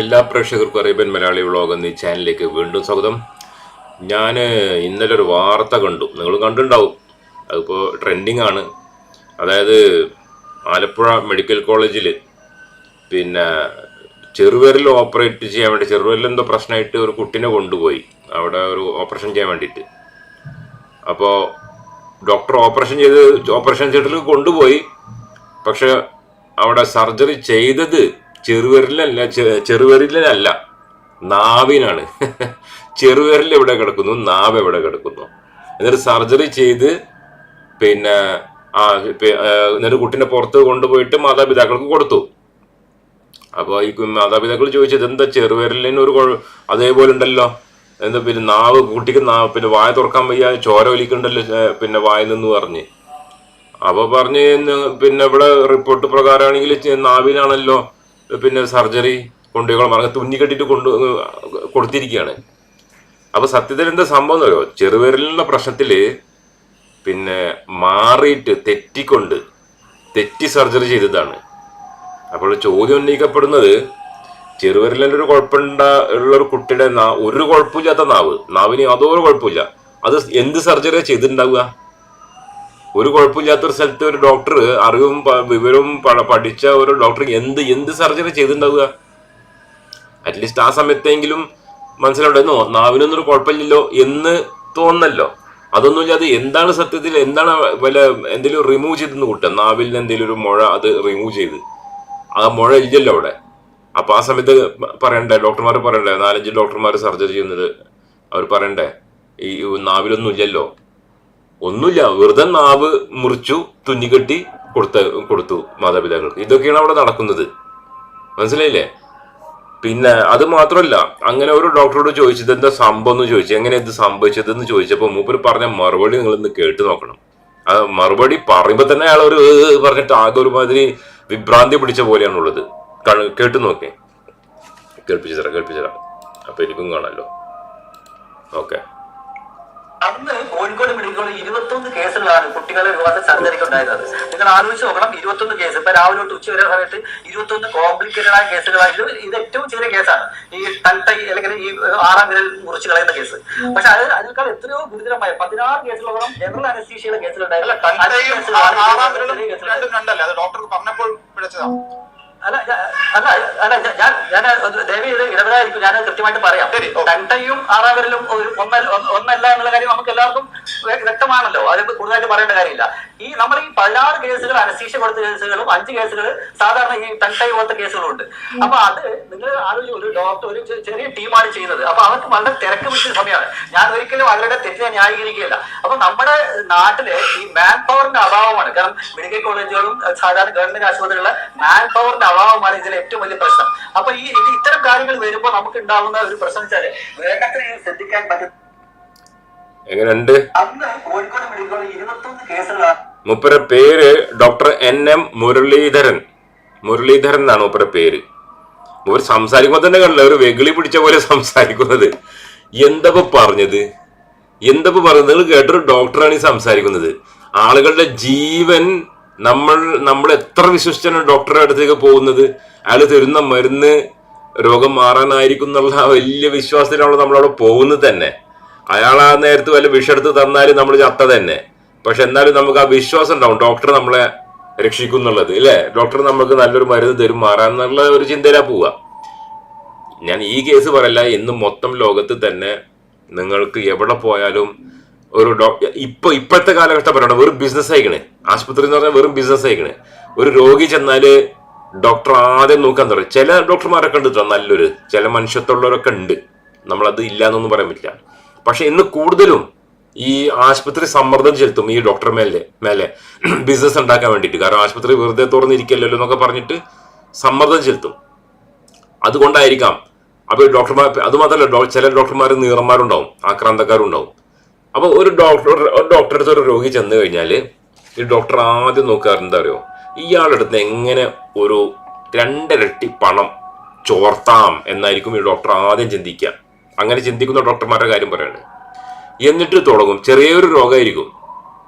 എല്ലാ പ്രേക്ഷകർക്കും Arabian Malayali vlog എന്നീ ചാനലിലേക്ക് വീണ്ടും സ്വാഗതം. ഞാൻ ഇന്നലെ ഒരു വാർത്ത കണ്ടു. നിങ്ങൾ കണ്ടിട്ടുണ്ടാവും. അതിപ്പോൾ ട്രെൻഡിങ് ആണ്. അതായത് ആലപ്പുഴ മെഡിക്കൽ കോളേജിൽ പിന്നെ ചെറുവിരൽ ഓപ്പറേറ്റ് ചെയ്യാൻ വേണ്ടി ചെറുവിരൽ എന്തോ പ്രശ്നമായിട്ട് ഒരു കുട്ടീനെ കൊണ്ടുപോയി. അവിടെ ഒരു ഓപ്പറേഷൻ ചെയ്യാൻ വേണ്ടിയിട്ട്. അപ്പോൾ ഡോക്ടർ ഓപ്പറേഷൻ ചെയ്ത് ഓപ്പറേഷൻ തിയേറ്ററിൽ കൊണ്ടുപോയി. പക്ഷെ അവിടെ സർജറി ചെയ്തത് ചെറുവിരലല്ല ചെറുവിരലിനല്ല നാവിനാണ്. ചെറുവിരൽ എവിടെ കിടക്കുന്നു? നാവ് എവിടെ കിടക്കുന്നു? എന്നിട്ട് സർജറി ചെയ്ത് പിന്നെ ആ എന്നിട്ട് കുട്ടീനെ പുറത്ത് കൊണ്ടുപോയിട്ട് മാതാപിതാക്കൾക്ക് കൊടുത്തു. അപ്പോൾ ഈ മാതാപിതാക്കൾ ചോദിച്ചത് എന്താ ചെറുവിരലിന് ഒരു അതേപോലെ ഉണ്ടല്ലോ. എന്താ പിന്നെ നാവ് കുട്ടിക്ക് നാവ് പിന്നെ വായ തുറക്കാൻ വയ്യ ചോര വലിക്കണ്ടല്ലോ പിന്നെ വായിൽ നിന്ന് പറഞ്ഞ്. അപ്പോൾ പറഞ്ഞ് പിന്നെ ഇവിടെ റിപ്പോർട്ട് പ്രകാരമാണെങ്കിൽ നാവിനാണല്ലോ. പിന്നെ സർജറി കൊണ്ടുപോയി പറഞ്ഞ തുന്നി കെട്ടിട്ട് കൊണ്ട് കൊടുത്തിരിക്കുകയാണ്. അപ്പൊ സത്യത്തിൽ എന്താ സംഭവം എന്ന് പറയുമോ ചെറുവിരലിനുള്ള പ്രശ്നത്തിൽ പിന്നെ മാറിയിട്ട് തെറ്റിക്കൊണ്ട് തെറ്റി സർജറി ചെയ്തതാണ്. അപ്പോൾ ചോദ്യം ഉന്നയിക്കപ്പെടുന്നത് ചെറുവിരലിന്റെ ഒരു കുഴപ്പമുണ്ട ഉള്ള ഒരു കുട്ടിയുടെ ഒരു കുഴപ്പമില്ലാത്ത നാവ്. നാവിന് യാതൊരു കുഴപ്പമില്ല. അത് എന്ത് സർജറിയാണ് ചെയ്തിട്ടുണ്ടാവുക? ഒരു കുഴപ്പമില്ലാത്ത ഒരു സ്ഥലത്ത് ഒരു ഡോക്ടർ അറിവും വിവരവും പഠിച്ച ഒരു ഡോക്ടർ എന്ത് എന്ത് സർജറി ചെയ്തിട്ടുണ്ടാവുക? അറ്റ്ലീസ്റ്റ് ആ സമയത്തെങ്കിലും മനസ്സിലുണ്ടെന്നോ നാവിനൊന്നും ഒരു കുഴപ്പമില്ലല്ലോ എന്ന് തോന്നല്ലോ. അതൊന്നുമില്ലാതെ എന്താണ് സത്യത്തിൽ എന്താണ് വല്ല എന്തെങ്കിലും റിമൂവ് ചെയ്തെന്ന് കൂട്ടുക. നാവിൽ നിന്ന് എന്തെങ്കിലും ഒരു മുഴ അത് റിമൂവ് ചെയ്ത്. ആ മുഴ ഇല്ലല്ലോ അവിടെ. അപ്പൊ ആ സമയത്ത് പറയണ്ടേ ഡോക്ടർമാർ പറയണ്ടേ നാലഞ്ച് ഡോക്ടർമാർ സർജറി ചെയ്യുന്നത്. അവർ പറയണ്ടേ ഈ നാവിലൊന്നും ഇല്ലല്ലോ. ഒന്നുമില്ല വെറുതെ നാവ് മുറിച്ചു തുന്നിക്കെട്ടി കൊടുത്ത കൊടുത്തു മാതാപിതാക്കൾക്ക് ഇതൊക്കെയാണ് അവിടെ നടക്കുന്നത്. മനസ്സിലായില്ലേ? പിന്നെ അത് മാത്രമല്ല അങ്ങനെ ഒരു ഡോക്ടറോട് ചോദിച്ചത് എന്താ സംഭവം എന്ന് ചോദിച്ചു. എങ്ങനെ ഇത് സംഭവിച്ചതെന്ന് ചോദിച്ചപ്പോൾ മൂപ്പര് പറഞ്ഞ മറുപടി നിങ്ങൾ നിങ്ങളൊന്ന് കേട്ട് നോക്കണം. ആ മറുപടി പറയുമ്പോൾ തന്നെ അയാൾ ഒരു പറഞ്ഞിട്ട് ആകെ ഒരുമാതിരി വിഭ്രാന്തി പിടിച്ച പോലെയാണുള്ളത്. കേട്ട് നോക്കേ. കേൾപ്പിച്ചു തരാം കേൾപ്പിച്ചു തരാം. അപ്പൊ എനിക്കും കാണാമല്ലോ ഓക്കെ. അന്ന് കോഴിക്കോട് മെഡിക്കൽ കോളേജ് ഇരുപത്തൊന്ന് കേസുകളാണ് കുട്ടികളെ വിവാഹ സർജറിക്ക് ഉണ്ടായിരുന്നത് നിങ്ങൾ ആലോചിച്ച് നോക്കണം ഇരുപത്തൊന്ന് കേസ്. ഇപ്പൊ രാവിലെ തൊട്ട് ഉച്ച വരെ സമയത്ത് ഇരുപത്തൊന്ന് കോംപ്ലിക്കേറ്റഡ് ആയ കേസുകളായിട്ട് ഇത് ഏറ്റവും ചെറിയ കേസാണ്. ഈ തൽത്തൈ അല്ലെങ്കിൽ ഈ ആറാം വിരൽ മുറിച്ച് കളയുന്ന കേസ്. പക്ഷെ അത് അതിനേക്കാൾ എത്രയോ ഗുരുതരമായ പതിനാറ് കേസുകളോളം ജനറൽ രണ്ടല്ലേ? അത് ഡോക്ടർക്ക് പറഞ്ഞപ്പോൾ അല്ല അല്ല അല്ല ഞാൻ ഞാൻ ദയവ് ചെയ്ത് ഇടപെടാതിരിക്കും. ഞാൻ കൃത്യമായിട്ട് പറയാം. തണ്ടയും ആറാവരലും ഒരു ഒന്നല്ല ഒന്നല്ല എന്നുള്ള കാര്യം നമുക്ക് എല്ലാവർക്കും വ്യ- വ്യക്തമാണല്ലോ. അതിന് കൂടുതലായിട്ട് പറയേണ്ട കാര്യമില്ല. ഈ നമ്മൾ ഈ പതിനാറ് കേസുകൾ അനശീക്ഷ കൊടുത്ത കേസുകളും അഞ്ച് കേസുകൾ സാധാരണ ഈ തണ്ടൈ പോലത്തെ കേസുകളും ഉണ്ട് അപ്പൊ അത് നിങ്ങൾ ആലോചിച്ച് ഒരു ഡോക്ടർ ഒരു ചെറിയ ടീമാണ് ചെയ്യുന്നത്. അപ്പൊ അവർക്ക് വളരെ തിരക്ക് പിടിച്ച സമയമാണ്. ഞാൻ ഒരിക്കലും അവരുടെ തെറ്റിനെ ന്യായീകരിക്കുകയില്ല. അപ്പൊ നമ്മുടെ നാട്ടിൽ ഈ മാൻ പവറിന്റെ അഭാവമാണ്. കാരണം മെഡിക്കൽ കോളേജുകളും സാധാരണ ഗവൺമെന്റ് ആശുപത്രികളിലെ മാൻ പവറിന്റെ അഭാവമാണ് ഇതിലെ ഏറ്റവും വലിയ പ്രശ്നം. അപ്പൊ ഈ ഇത്തരം കാര്യങ്ങൾ വരുമ്പോൾ നമുക്ക് ഉണ്ടാവുന്ന ഒരു പ്രശ്നം വേഗത്തിൽ ഇത് ശ്രദ്ധിക്കാൻ പറ്റും എങ്ങനെയുണ്ട്? മൂപ്പര പേര് doctor N M Muraleedharan. Muraleedharan എന്നാണ് മൂപ്പര പേര്. മൂപ്പർ സംസാരിക്കുമ്പോൾ തന്നെ കണ്ടില്ല ഒരു വെകിളി പിടിച്ച പോലെ സംസാരിക്കുന്നത്. എന്തപ്പോ പറഞ്ഞത്? എന്തപ്പോ പറഞ്ഞത്? നിങ്ങൾ കേട്ടൊരു ഡോക്ടറാണ് ഈ സംസാരിക്കുന്നത്. ആളുകളുടെ ജീവൻ നമ്മൾ നമ്മൾ എത്ര വിശ്വസിച്ചാണ് ഡോക്ടറുടെ അടുത്തേക്ക് പോകുന്നത്? അയാൾ തരുന്ന മരുന്ന് രോഗം മാറാനായിരിക്കും എന്നുള്ള വലിയ വിശ്വാസത്തിലാണ് നമ്മളവിടെ പോകുന്നത് തന്നെ. അയാൾ ആ നേരത്ത് വല്ല വിഷെടുത്ത് തന്നാലും നമ്മൾ ചത്ത തന്നെ. പക്ഷെ എന്നാലും നമുക്ക് ആ വിശ്വാസം ഉണ്ടാവും. ഡോക്ടർ നമ്മളെ രക്ഷിക്കും എന്നുള്ളത് അല്ലേ ഡോക്ടർ നമുക്ക് നല്ലൊരു മരുന്ന് തരും മാറാന്നുള്ള ഒരു ചിന്തയിലാ പോവുക. ഞാൻ ഈ കേസ് പറയല്ല ഇന്ന് മൊത്തം ലോകത്ത് തന്നെ നിങ്ങൾക്ക് എവിടെ പോയാലും ഒരു ഡോക്ടർ ഇപ്പൊ ഇപ്പോഴത്തെ കാലഘട്ടം പറയണം വെറും ബിസിനസ് അയക്കണേ ആശുപത്രി എന്ന് പറഞ്ഞാൽ വെറും ബിസിനസ് അയക്കണേ ഒരു രോഗി ചെന്നാൽ ഡോക്ടർ ആദ്യം നോക്കാൻ തുടങ്ങി. ചില ഡോക്ടർമാരൊക്കെ ഉണ്ട് നല്ലൊരു. ചില മനുഷ്യത്വമുള്ളവരൊക്കെ ഉണ്ട്. നമ്മളത് ഇല്ല എന്നൊന്നും പറയാൻ പറ്റില്ല. പക്ഷെ ഇന്ന് കൂടുതലും ഈ ആശുപത്രി സമ്മർദ്ദം ചെലുത്തും ഈ ഡോക്ടർ മേലെ മേലെ ബിസിനസ് ഉണ്ടാക്കാൻ വേണ്ടിയിട്ട്. കാരണം ആശുപത്രി വെറുതെ തുറന്നിരിക്കല്ലോ എന്നൊക്കെ പറഞ്ഞിട്ട് സമ്മർദ്ദം ചെലുത്തും. അതുകൊണ്ടായിരിക്കാം അപ്പോൾ ഡോക്ടർമാർ അത് മാത്രമല്ല ഡോ- ചില ഡോക്ടർമാർ നീറന്മാരുണ്ടാവും ആക്രാന്തക്കാരുണ്ടാവും. അപ്പോൾ ഒരു ഡോക്ടർ ഒരു ഡോക്ടറെ അടുത്ത് ഒരു രോഗി ചെന്ന് കഴിഞ്ഞാൽ ഈ ഡോക്ടർ ആദ്യം നോക്കാറ് എന്താ അറിയോ? ഇയാളുടെ അടുത്ത് എങ്ങനെ ഒരു രണ്ടിരട്ടി പണം ചോർത്താം എന്നായിരിക്കും ഈ ഡോക്ടർ ആദ്യം ചിന്തിക്കുക. അങ്ങനെ ചിന്തിക്കുന്ന ഡോക്ടർമാരുടെ കാര്യം പറയാണ്. എന്നിട്ട് തുടങ്ങും. ചെറിയൊരു രോഗമായിരിക്കും.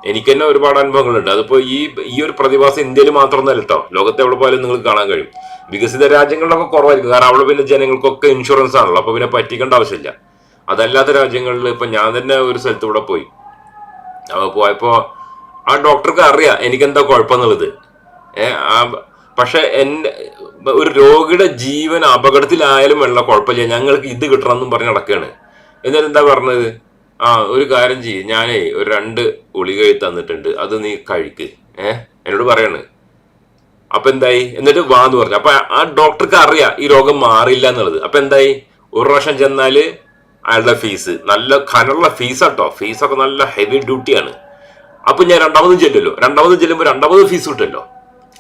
എനിക്ക് തന്നെ ഒരുപാട് അനുഭവങ്ങളുണ്ട്. അതിപ്പോൾ ഈ ഈ ഒരു പ്രതിഭാസം ഇന്ത്യയിൽ മാത്രമൊന്നല്ല കേട്ടോ ലോകത്തെ എവിടെ പോയാലും നിങ്ങൾക്ക് കാണാൻ കഴിയും. വികസിത രാജ്യങ്ങളിലൊക്കെ കുറവായിരിക്കും. കാരണം അവിടെ പിന്നെ ജനങ്ങൾക്കൊക്കെ ഇൻഷുറൻസ് ആണല്ലോ. അപ്പോൾ പിന്നെ പറ്റിക്കേണ്ട ആവശ്യമില്ല. അതല്ലാത്ത രാജ്യങ്ങളിൽ ഇപ്പം ഞാൻ തന്നെ ഒരു സ്ഥലത്ത് ഇവിടെ പോയി. അപ്പോൾ പോയപ്പോൾ ആ ഡോക്ടർക്ക് അറിയാം എനിക്കെന്താ കുഴപ്പമെന്നുള്ളത്. ഏ ആ പക്ഷെ എന്നെ ഒരു രോഗിയുടെ ജീവൻ അപകടത്തിലായാലും വെള്ള കുഴപ്പമില്ല. ഞങ്ങൾക്ക് ഇത് കിട്ടണം എന്നും പറഞ്ഞ് നടക്കുകയാണ്. എന്നാൽ എന്താ പറഞ്ഞത്? ആ ഒരു കാര്യം ചെയ്യ്. ഞാനേ ഒരു രണ്ട് ഗുളിക തന്നിട്ടുണ്ട്. അത് നീ കഴിക്ക്. ഏഹ് എന്നോട് പറയാണ്. അപ്പൊ എന്തായി? എന്നിട്ട് വാ എന്ന് പറഞ്ഞു. അപ്പൊ ആ ഡോക്ടർക്ക് അറിയാം ഈ രോഗം മാറില്ല എന്നുള്ളത്. അപ്പൊ എന്തായി? ഒരു പ്രാവശ്യം ചെന്നാൽ അയാളുടെ ഫീസ്. നല്ല കനുള്ള ഫീസ് കേട്ടോ. ഫീസൊക്കെ നല്ല ഹെവി ഡ്യൂട്ടിയാണ്. അപ്പൊ ഞാൻ രണ്ടാമതും ചെല്ലുമല്ലോ രണ്ടാമതും ചെല്ലുമ്പോൾ രണ്ടാമത് ഫീസ് കിട്ടുമല്ലോ.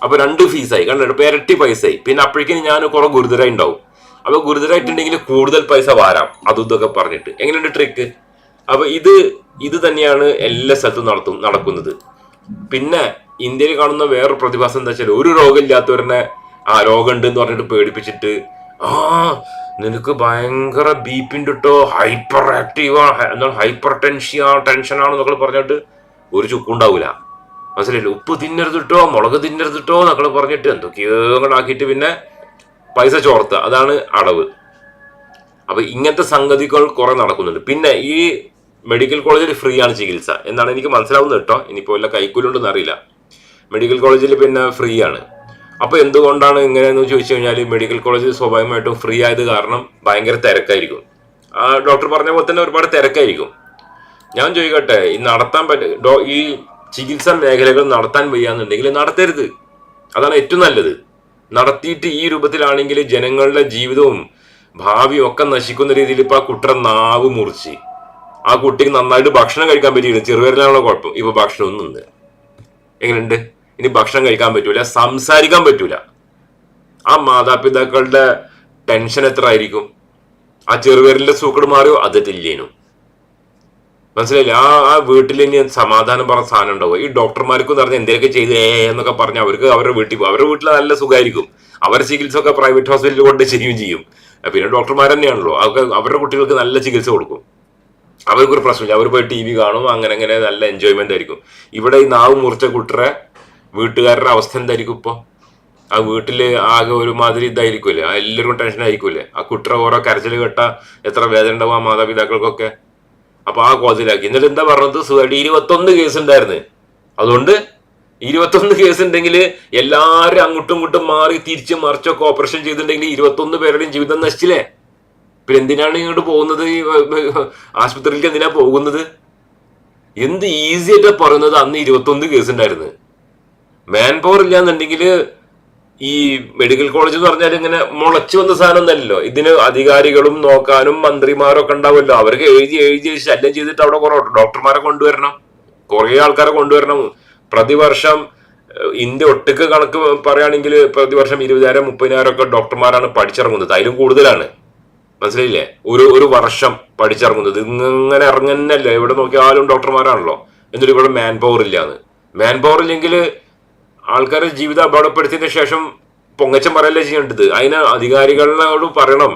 അപ്പൊ രണ്ട് ഫീസായി കണ്ടോ? ഇപ്പൊ ഇരട്ടി പൈസയായി. പിന്നെ അപ്പോഴേക്കും ഞാൻ കുറെ ഗുരുതരായി ഉണ്ടാവും. അപ്പൊ ഗുരുതരായിട്ടുണ്ടെങ്കിൽ കൂടുതൽ പൈസ വാരാം. അതും ഇതൊക്കെ പറഞ്ഞിട്ട്. എങ്ങനെയുണ്ട് ട്രിക്ക് അപ്പൊ ഇത് ഇത് തന്നെയാണ് എല്ലാ സ്ഥലത്തും നടത്തും നടക്കുന്നത്. പിന്നെ ഇന്ത്യയിൽ കാണുന്ന വേറൊരു പ്രതിഭാസം എന്താ വെച്ചാൽ ഒരു രോഗമില്ലാത്തവരനെ ആ രോഗമുണ്ട് എന്ന് പറഞ്ഞിട്ട് പേടിപ്പിച്ചിട്ട് ആ നിനക്ക് ഭയങ്കര ബി ഇട്ടോ ഹൈപ്പർ ആക്റ്റീവാ എന്താണ്? ഹൈപ്പർ ടെൻഷിയാ ടെൻഷനാണെന്നൊക്കെ പറഞ്ഞിട്ട് ഒരു ചുക്കുണ്ടാവൂല മനസ്സിലായില്ലേ? ഉപ്പ് തിന്നരുതിട്ടോ മുളക് തിന്നരുതിട്ടോ എന്നൊക്കെ പറഞ്ഞിട്ട് എന്തൊക്കെയോ ആക്കിയിട്ട് പിന്നെ പൈസ ചോർത്തുക അതാണ് അടവ്. അപ്പൊ ഇങ്ങനത്തെ സംഗതികൾ കുറെ നടക്കുന്നുണ്ട്. പിന്നെ ഈ മെഡിക്കൽ കോളേജിൽ ഫ്രീ ആണ് ചികിത്സ എന്നാണ് എനിക്ക് മനസ്സിലാവുന്നത് കേട്ടോ ഇനിയിപ്പോൾ വല്ല കൈക്കൂലുണ്ടെന്ന് അറിയില്ല. മെഡിക്കൽ കോളേജിൽ പിന്നെ ഫ്രീ ആണ് അപ്പൊ എന്തുകൊണ്ടാണ് ഇങ്ങനെയെന്ന് ചോദിച്ചു കഴിഞ്ഞാൽ മെഡിക്കൽ കോളേജിൽ സ്വാഭാവികമായിട്ടും ഫ്രീ ആയത് കാരണം ഭയങ്കര തിരക്കായിരിക്കും. ആ ഡോക്ടർ പറഞ്ഞ പോലെ തന്നെ ഒരുപാട് തിരക്കായിരിക്കും. ഞാൻ ചോദിക്കട്ടെ ഈ നടത്താൻ പറ്റ ഈ ചികിത്സാ മേഖലകൾ നടത്താൻ വയ്യാന്നുണ്ടെങ്കിൽ നടത്തരുത്. അതാണ് ഏറ്റവും നല്ലത്. നടത്തിയിട്ട് ഈ രൂപത്തിലാണെങ്കിൽ ജനങ്ങളുടെ ജീവിതവും ഭാവിയും ഒക്കെ നശിക്കുന്ന രീതിയിൽ ഇപ്പൊ ആ കുട്ടിയുടെ നാവ് മുറിച്ച് ആ കുട്ടിക്ക് നന്നായിട്ട് ഭക്ഷണം കഴിക്കാൻ പറ്റിയില്ല. ചെറുപേരിലാണുള്ള കുഴപ്പം. ഇപ്പൊ ഭക്ഷണം ഒന്നും ഉണ്ട് എങ്ങനെയുണ്ട്? ഇനി ഭക്ഷണം കഴിക്കാൻ പറ്റൂല സംസാരിക്കാൻ പറ്റൂല. ആ മാതാപിതാക്കളുടെ ടെൻഷൻ എത്ര ആയിരിക്കും? ആ ചെറുപേരിലെ സൂക്കട് മാറിയോ? അത് അതില്ലേനും മനസ്സിലായില്ലേ? ആ ആ വീട്ടിൽ ഇനി സമാധാനം പറഞ്ഞ സാധനം ഉണ്ടാവും ഈ ഡോക്ടർമാർക്കും പറഞ്ഞ എന്തെങ്കിലുമൊക്കെ ചെയ്ത് ഏ എന്നൊക്കെ പറഞ്ഞ് അവർക്ക് അവരുടെ വീട്ടിൽ പോകും അവരുടെ വീട്ടിൽ നല്ല സുഖമായിരിക്കും. അവരുടെ ചികിത്സ ഒക്കെ പ്രൈവറ്റ് ഹോസ്പിറ്റലിൽ കൊണ്ട് ചെയ്യുകയും ചെയ്യും. പിന്നെ ഡോക്ടർമാർ തന്നെയാണല്ലോ. അവർക്ക് അവരുടെ കുട്ടികൾക്ക് നല്ല ചികിത്സ കൊടുക്കും. അവർക്കൊരു പ്രശ്നമില്ല. അവർ പോയി ടി വി കാണും. അങ്ങനെ അങ്ങനെ നല്ല എൻജോയ്മെന്റ് ആയിരിക്കും. ഇവിടെ ഈ നാവ് മുറിച്ച കുട്ടറെ വീട്ടുകാരുടെ അവസ്ഥ എന്തായിരിക്കും ഇപ്പോൾ ആ വീട്ടിൽ ആകെ ഒരുമാതിരി ഇതായിരിക്കൂലേ എല്ലാവർക്കും ടെൻഷൻ ആയിരിക്കൂലേ ആ കുട്ടറെ ഓരോ കരച്ചിൽ കെട്ട എത്ര വേദന ഉണ്ടാവും ആ മാതാപിതാക്കൾക്കൊക്കെ? അപ്പൊ ആ കോതിലാക്കി എന്നിട്ട് എന്താ പറഞ്ഞത്? സുഖമായിട്ട് ഇരുപത്തൊന്ന് കേസ് ഉണ്ടായിരുന്നു. അതുകൊണ്ട് ഇരുപത്തൊന്ന് കേസ് ഉണ്ടെങ്കിൽ എല്ലാവരും അങ്ങോട്ടും ഇങ്ങോട്ടും മാറി തിരിച്ച് മറിച്ചൊക്കെ ഓപ്പറേഷൻ ചെയ്തിട്ടുണ്ടെങ്കിൽ ഇരുപത്തൊന്ന് പേരുടെയും ജീവിതം നശിച്ചില്ലേ? പിന്നെ എന്തിനാണ് ഇങ്ങോട്ട് പോകുന്നത്? ആശുപത്രിയിലേക്ക് എന്തിനാ പോകുന്നത്? എന്ത് ഈസി ആയിട്ടാ പറയുന്നത്? അന്ന് ഇരുപത്തൊന്ന് കേസ് ഉണ്ടായിരുന്നു. മാൻ പവർ ഇല്ലാന്നുണ്ടെങ്കിൽ ഈ മെഡിക്കൽ കോളേജ് എന്ന് പറഞ്ഞാൽ ഇങ്ങനെ മുളച്ചു വന്ന സാധനം അല്ലല്ലോ ഇതിന് അധികാരികളും നോക്കാനും മന്ത്രിമാരും ഒക്കെ ഉണ്ടാവുമല്ലോ. അവർക്ക് എഴുതി എഴുതി ശല്യം ചെയ്തിട്ട് അവിടെ കുറെ ഡോക്ടർമാരെ കൊണ്ടുവരണം. കുറെ ആൾക്കാരെ കൊണ്ടുവരണം. പ്രതിവർഷം ഇന്ത്യ ഒട്ടുക്ക് കണക്ക് പറയുകയാണെങ്കിൽ പ്രതിവർഷം ഇരുപതിനായിരം മുപ്പതിനായിരം ഒക്കെ ഡോക്ടർമാരാണ് പഠിച്ചിറങ്ങുന്നത്. അതിലും കൂടുതലാണ്. മനസ്സിലായില്ലേ? ഒരു ഒരു വർഷം പഠിച്ചിറങ്ങുന്നത്. ഇങ്ങനെ ഇറങ്ങുന്നല്ലേ എവിടെ നോക്കിയാലും ഡോക്ടർമാരാണല്ലോ. എന്നിട്ട് ഇവിടെ മാൻ പവർ ഇല്ലാന്ന്. മാൻ പവർ ഇല്ലെങ്കിൽ ആൾക്കാരുടെ ജീവിതം അപകടപ്പെടുത്തിയതിനു ശേഷം പൊങ്ങച്ചം പറയല്ലേ ചെയ്യേണ്ടത്? അതിന് അധികാരികളോട് പറയണം.